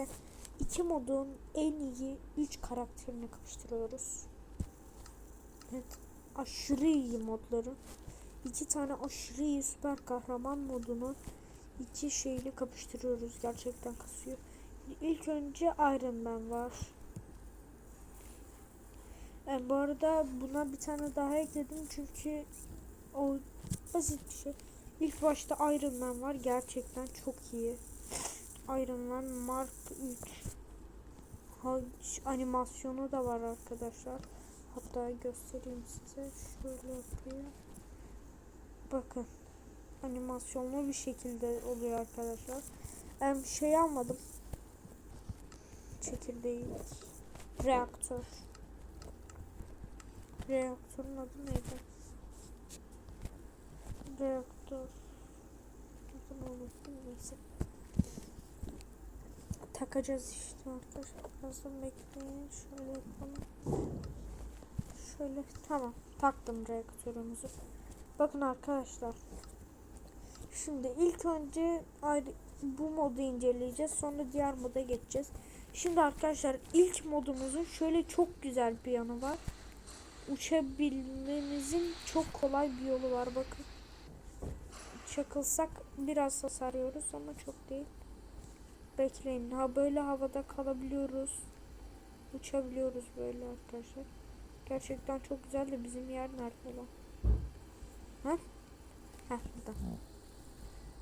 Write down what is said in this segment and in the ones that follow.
gerçekten iki modun en iyi 3 karakterini kapıştırıyoruz. Evet, aşırı iyi modları. İki tane aşırı iyi süper kahraman modunu iki şeyle kapıştırıyoruz. Gerçekten kasıyor. İlk önce Iron Man var. E, bu arada buna bir tane daha ekledim çünkü o basit bir şey. İlk başta Iron Man var. Gerçekten çok iyi. Iron Man Mark 3. Ha, animasyonu da var arkadaşlar. Hatta göstereyim size. Şöyle yapayım. Bakın. Animasyonlu bir şekilde oluyor arkadaşlar. Ben şey almadım. Çekirdeği. Reaktör. Reaktörün adı neydi? Reaktör. Neyse. Takacağız işte arkadaşlar. Birazdan bekleyin. Şöyle yapalım. Şöyle tamam. Taktım reaktörümüzü. Bakın arkadaşlar. Şimdi ilk önce ayrı, bu modu inceleyeceğiz. Sonra diğer moda geçeceğiz. Şimdi arkadaşlar ilk modumuzun şöyle çok güzel bir yanı var. Uçabilmemizin çok kolay bir yolu var bakın. Çakılsak biraz hasarıyoruz ama çok değil. Bekleyin. Ha böyle havada kalabiliyoruz. Uçabiliyoruz böyle arkadaşlar. Gerçekten çok güzel de bizim yer nerede lan? Ha? Ha burada.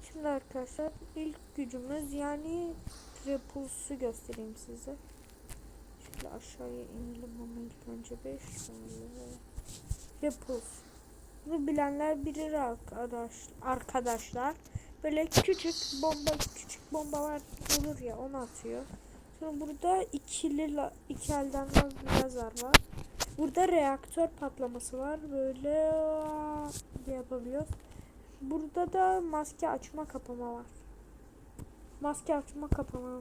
Şimdi arkadaşlar ilk gücümüz yani repulsu göstereyim size. Şöyle aşağıya inelim ama ilk önce 5 Repuls. Bunu bilenler bilir arkadaş, arkadaşlar. Böyle küçük bomba küçük bombalar olur ya onu atıyor. Sonra burada ikili la- iki elden lazer var. Burada reaktör patlaması var. Böyle diye yapabiliyoruz. Burada da maske açma kapama var. Maske açma kapama.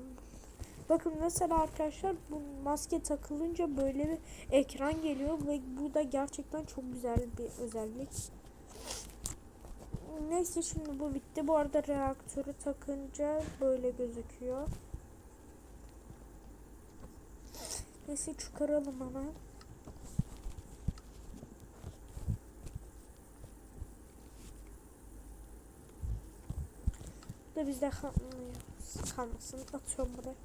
Bakın mesela arkadaşlar bu maske takılınca böyle bir ekran geliyor ve bu da gerçekten çok güzel bir özellik. Neyse şimdi bu bitti. Bu arada reaktörü takınca böyle gözüküyor. Neyse çıkaralım hemen. da bizde. Kalmasın. Atıyorum buraya.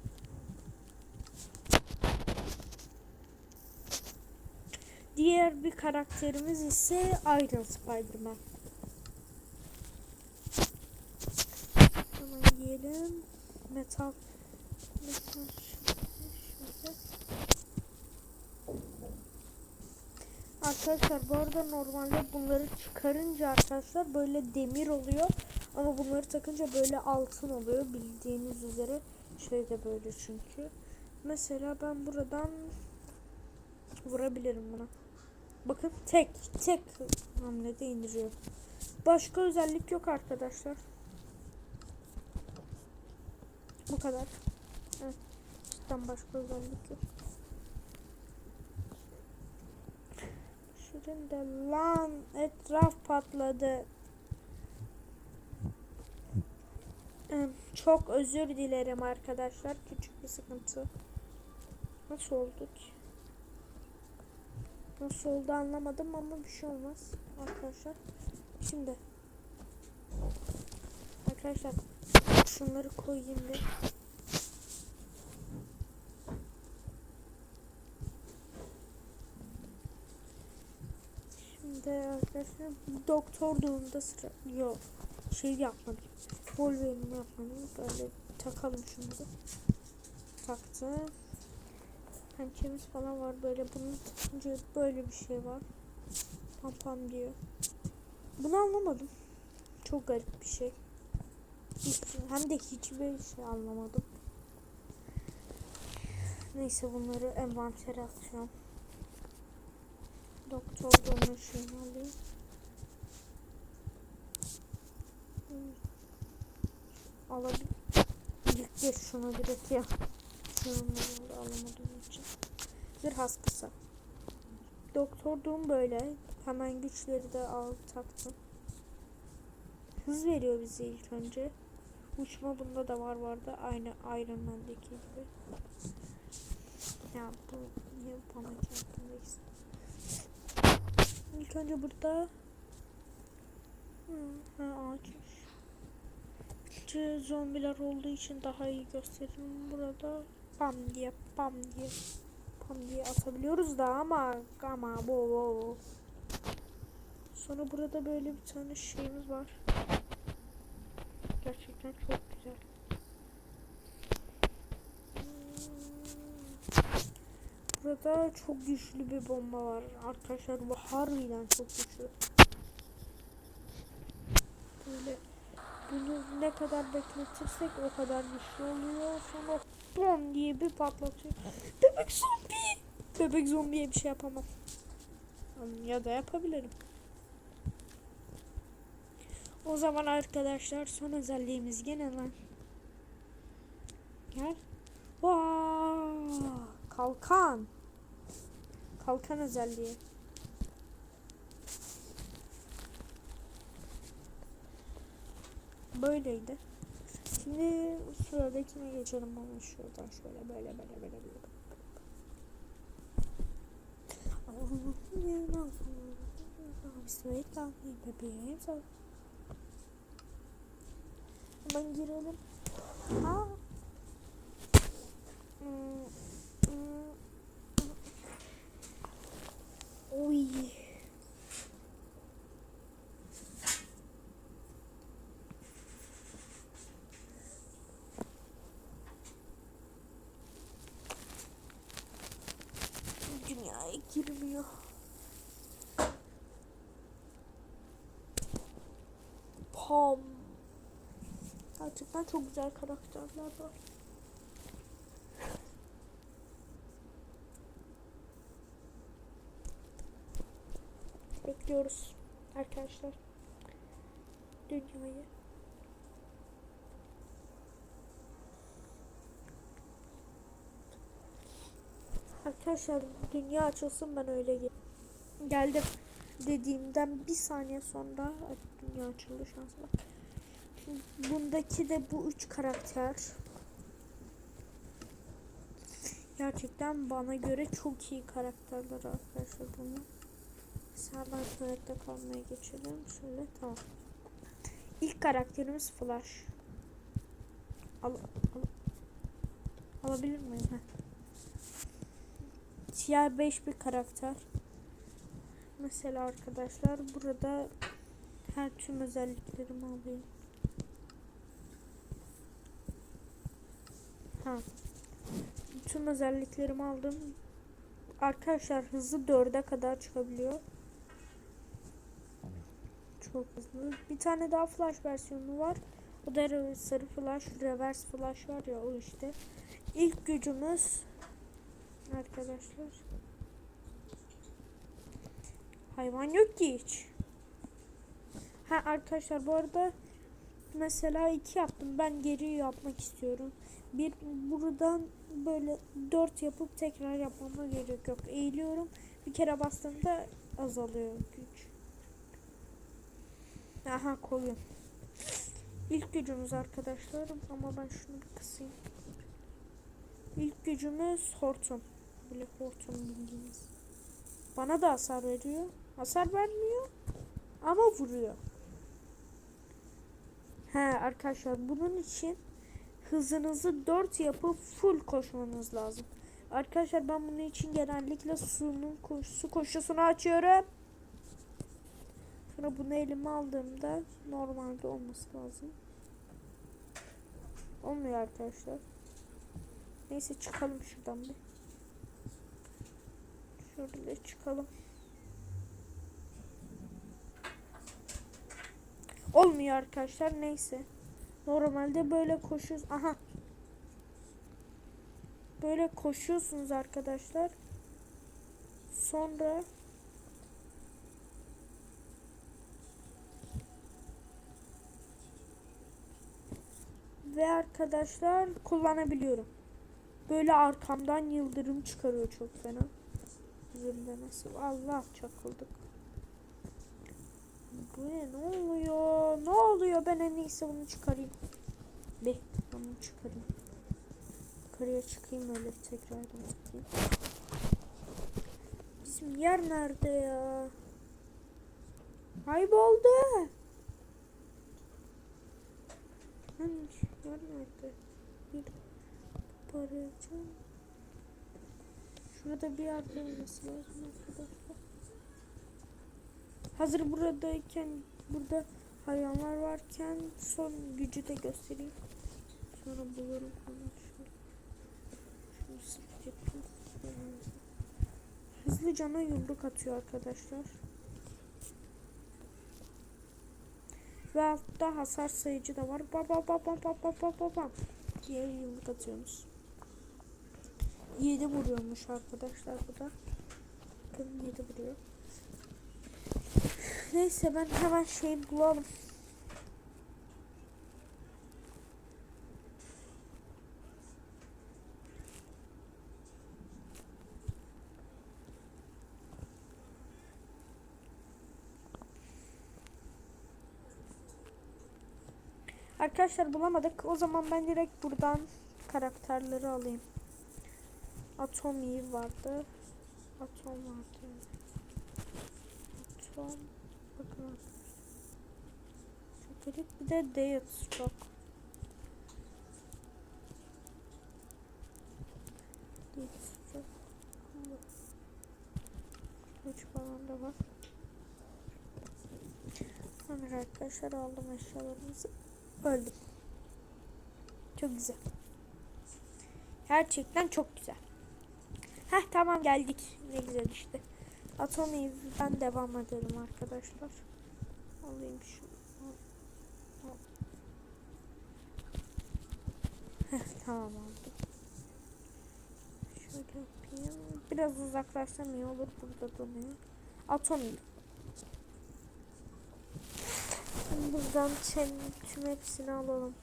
Diğer bir karakterimiz ise Iron Spider-Man. Hemen giyelim. Metal. Şöyle. Arkadaşlar bu arada normalde bunları çıkarınca arkadaşlar böyle demir oluyor. Ama bunları takınca böyle altın oluyor bildiğiniz üzere. Şey de böyle çünkü. Mesela ben buradan vurabilirim buna. Bakın tek tek hamlede indiriyor. Başka özellik yok arkadaşlar. Bu kadar. Evet. Cidden başka özellik yok. Şurada lan etraf patladı. Çok özür dilerim arkadaşlar. Küçük bir sıkıntı. Nasıl oldu ki? Nasıl oldu anlamadım ama bir şey olmaz arkadaşlar. Şimdi arkadaşlar şunları koyayım bir. Şimdi arkadaşlar doktor doğumda sıra yok şey yapmadım. Wolverine yapmadım. Böyle takalım şunu. Taktım. Pençemiz falan var böyle. Bunun takınca böyle bir şey var. Pam pam diyor. Bunu anlamadım. Çok garip bir şey. Hiç, hem de hiçbir şey anlamadım. Neyse bunları envantere atacağım. Doktor şeyini alayım. alabilir şunu direkt ya. Şunu da alamadığım için. Zırh askısı. Doktor Doom böyle. Hemen güçleri de al taktım. Hız veriyor bize ilk önce. Uçma bunda da var vardı. Aynı Iron Man'deki gibi. Ya bu niye bana kendimde İlk önce burada Hı, ha, ağaçmış. Şu zombiler olduğu için daha iyi gösteririm. Burada pam diye pam diye pam diye atabiliyoruz da ama ama bo bo. Sonra burada böyle bir tane şeyimiz var. Gerçekten çok güzel. Burada çok güçlü bir bomba var. Arkadaşlar bu harbiden çok güçlü. Böyle bunu ne kadar bekletirsek o kadar güçlü oluyor. Sonra bom diye bir patlatıyor. Bebek zombi. Bebek zombiye bir şey yapamam. Ya da yapabilirim. O zaman arkadaşlar son özelliğimiz gene lan. Gel. Vaa! Kalkan. Kalkan özelliği. Böyleydi. Şimdi sıradakine geçelim ama şuradan şöyle böyle böyle böyle böyle. Bismillah bebeğim sağ Hemen girelim. Hmm. Oy. Dünyaya girmiyor. Pom. Gerçekten çok güzel karakterler var. Bekliyoruz arkadaşlar. Dünyayı. Arkadaşlar dünya açılsın ben öyle gel geldim dediğimden bir saniye sonra dünya açıldı şansa bak. Bundaki de bu üç karakter gerçekten bana göre çok iyi karakterler arkadaşlar. Mesela ben tuvalette kalmaya geçelim. Şöyle tamam. İlk karakterimiz Flash. Al, al, alabilir miyim? Heh. Siyah 5 bir karakter. Mesela arkadaşlar burada her tüm özelliklerimi alayım. Ha. Tüm özelliklerimi aldım. Arkadaşlar hızı 4'e kadar çıkabiliyor. Çok hızlı. Bir tane daha flash versiyonu var. O da sarı flash, reverse flash var ya o işte. İlk gücümüz arkadaşlar. Hayvan yok ki hiç. Ha arkadaşlar bu arada mesela iki yaptım. Ben geri yapmak istiyorum. Bir buradan böyle dört yapıp tekrar yapmama gerek yok. Eğiliyorum. Bir kere bastığımda azalıyor güç. Aha koyun. İlk gücümüz arkadaşlar ama ben şunu bir kısayım. İlk gücümüz hortum. Böyle hortum bildiğiniz. Bana da hasar veriyor. Hasar vermiyor ama vuruyor. He arkadaşlar bunun için hızınızı 4 yapıp full koşmanız lazım. Arkadaşlar ben bunun için genellikle sunun koş, su koşusunu açıyorum. Sonra bunu elime aldığımda normalde olması lazım. Olmuyor arkadaşlar. Neyse çıkalım şuradan bir. Şöyle çıkalım. Olmuyor arkadaşlar neyse. Normalde böyle koşuyoruz. Aha. Böyle koşuyorsunuz arkadaşlar. Sonra ve arkadaşlar kullanabiliyorum. Böyle arkamdan yıldırım çıkarıyor çok fena. Zırlaması. Allah çakıldık. Bu ne? Ne oluyor? Ne oluyor? Ben en iyisi bunu çıkarayım. Be bunu çıkarayım. Yukarıya çıkayım öyle tekrardan tıklayayım. Bizim yer nerede ya? Kayboldu. Hani yer nerede? Bir parayacağım. Şurada bir yerde olması lazım arkadaşlar. Hazır buradayken burada hayvanlar varken son gücü de göstereyim. Sonra bulurum onu. Şöyle. Şunu sık yapayım. Hızlı cana yumruk atıyor arkadaşlar. Ve altta hasar sayıcı da var. Ba ba ba ba ba ba ba ba ba diye yumruk atıyorsunuz. 7 vuruyormuş arkadaşlar bu da. Bakın 7 vuruyor. Neyse ben hemen şey bulalım. Arkadaşlar bulamadık. O zaman ben direkt buradan karakterleri alayım. Atomi vardı. Atom vardı. Atom. Bakın. Şöyle bir de Deathstroke. Deathstroke. Üç falan da var. Sonra arkadaşlar aldım eşyalarımızı. Öldüm. Çok güzel. Gerçekten çok güzel. Heh tamam geldik. Ne güzel işte. Atom Eve'den devam edelim arkadaşlar. Alayım. Heh tamam aldım. Şöyle yapayım. Biraz uzaklaşsam iyi olur. Burada donuyor. Atom Eve. Şimdi Buradan tüm, hepsini alalım.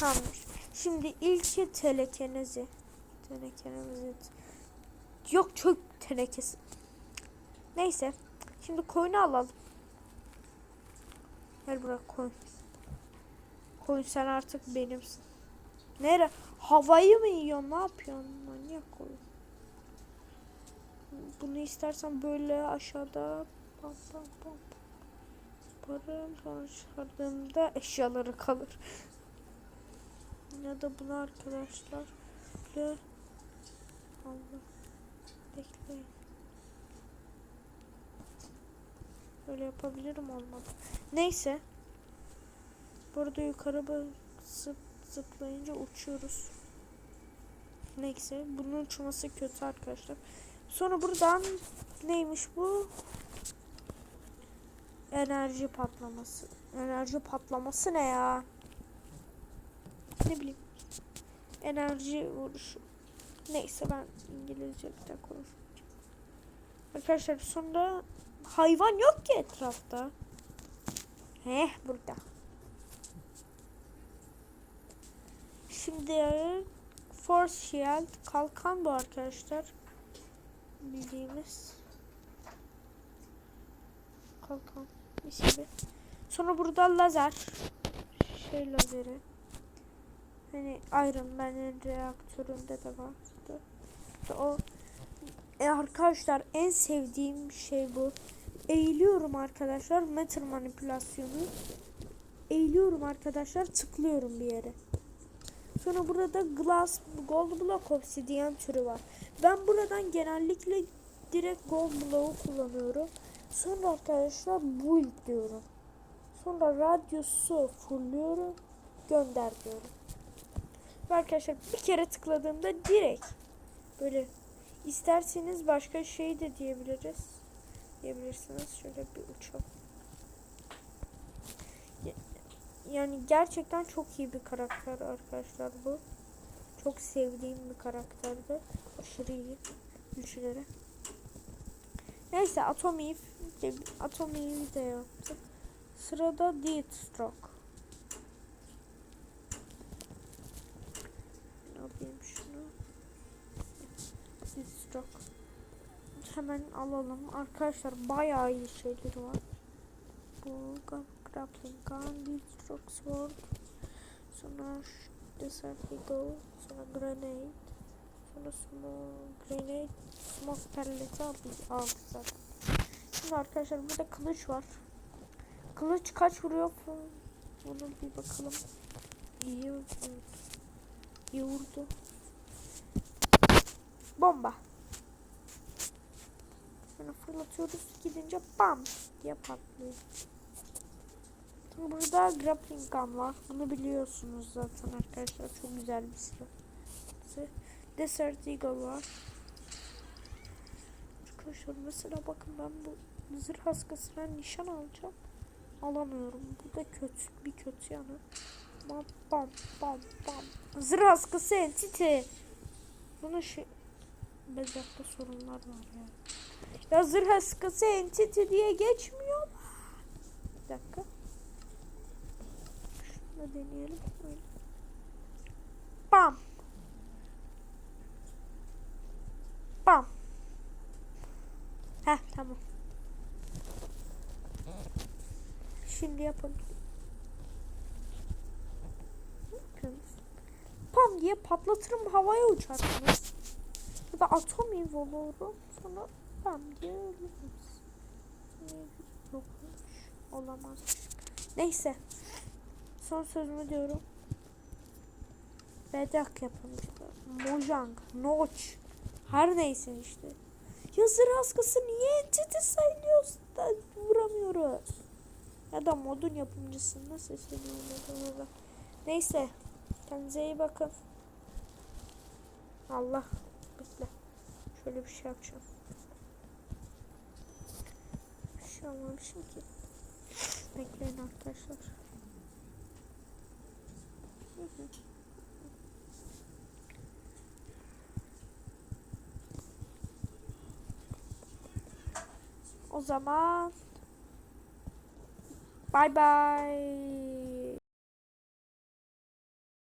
Tamam. Şimdi ilki telekenezi. Telekenezi. Yok çök tenekesi. Neyse. Şimdi koyunu alalım. Gel bırak koyun. Koyun sen artık benimsin. Nere? Havayı mı yiyorsun? Ne yapıyorsun? Manyak koyun. Bunu istersen böyle aşağıda pam pam pam yaparım. Sonra çıkardığımda eşyaları kalır. Ya da bunu arkadaşlar böyle Allah bekleyin. Böyle yapabilirim olmadı. Neyse. Burada yukarı basıp zıplayınca uçuyoruz. Neyse bunun uçması kötü arkadaşlar. Sonra buradan neymiş bu? Enerji patlaması. Enerji patlaması ne ya? Ne bileyim. Enerji vuruşu. Neyse ben İngilizce bir de konuşacağım. Arkadaşlar sonra hayvan yok ki etrafta. Heh burada. Şimdi Force Shield kalkan bu arkadaşlar bildiğimiz kalkan ismi. Sonra burada lazer şey lazeri. Hani Iron Man'in reaktöründe de vardı. İşte o e arkadaşlar en sevdiğim şey bu. Eğiliyorum arkadaşlar metal manipülasyonu. Eğiliyorum arkadaşlar tıklıyorum bir yere. Sonra burada glass gold block obsidian türü var. Ben buradan genellikle direkt gold block'u kullanıyorum. Sonra arkadaşlar build diyorum. Sonra radyosu fullüyorum. Gönder diyorum. Ve arkadaşlar bir kere tıkladığımda direkt böyle isterseniz başka şey de diyebiliriz. Diyebilirsiniz. Şöyle bir uçalım. Yani gerçekten çok iyi bir karakter arkadaşlar bu. Çok sevdiğim bir karakterdi. Aşırı iyi güçleri. Neyse Atom Eve Atom Eve de yaptık. Sırada Deathstroke. Hemen alalım. Arkadaşlar bayağı iyi şeyleri var. bu grappling gun, bir sword. Sonra desert eagle. Sonra grenade. Sonra smoke grenade. Smoke pelleti aldı, aldı zaten. Şimdi arkadaşlar burada kılıç var. Kılıç kaç vuruyor? Bunu bir bakalım. İyi. İyi vurdu. Bomba. Böyle fırlatıyoruz. Gidince bam diye patlıyor. Burada grappling gun var. Bunu biliyorsunuz zaten arkadaşlar. Çok güzel bir silah. Desert Eagle var. Arkadaşlar mesela bakın ben bu zırh askısına nişan alacağım. Alamıyorum. Bu da kötü. Bir kötü yanı. Bam bam bam bam. Zırh askısı entity. Bunun şey... Bezakta sorunlar var ya. Ya zırh askısı entity diye geçmiyor mu? Bir dakika. Şunu da deneyelim. Böyle. Bam. Bam. Heh tamam. Şimdi yapalım. Pam diye patlatırım havaya uçarsınız. Ya da atom involurum sonra pam diye. Yokmuş. Olamaz. Neyse. Son sözümü diyorum. Bedak yapımcılar. Mojang, Notch. Her neyse işte. Yazır askısı niye entity sayılıyoruz da vuramıyoruz. Ya da modun yapımcısını seçemiyorum. da. Neyse. Kendinize iyi bakın. Allah. Bekle. Şöyle bir şey yapacağım. Bir olmamışım ki. Bekleyin arkadaşlar. O zaman bye bye.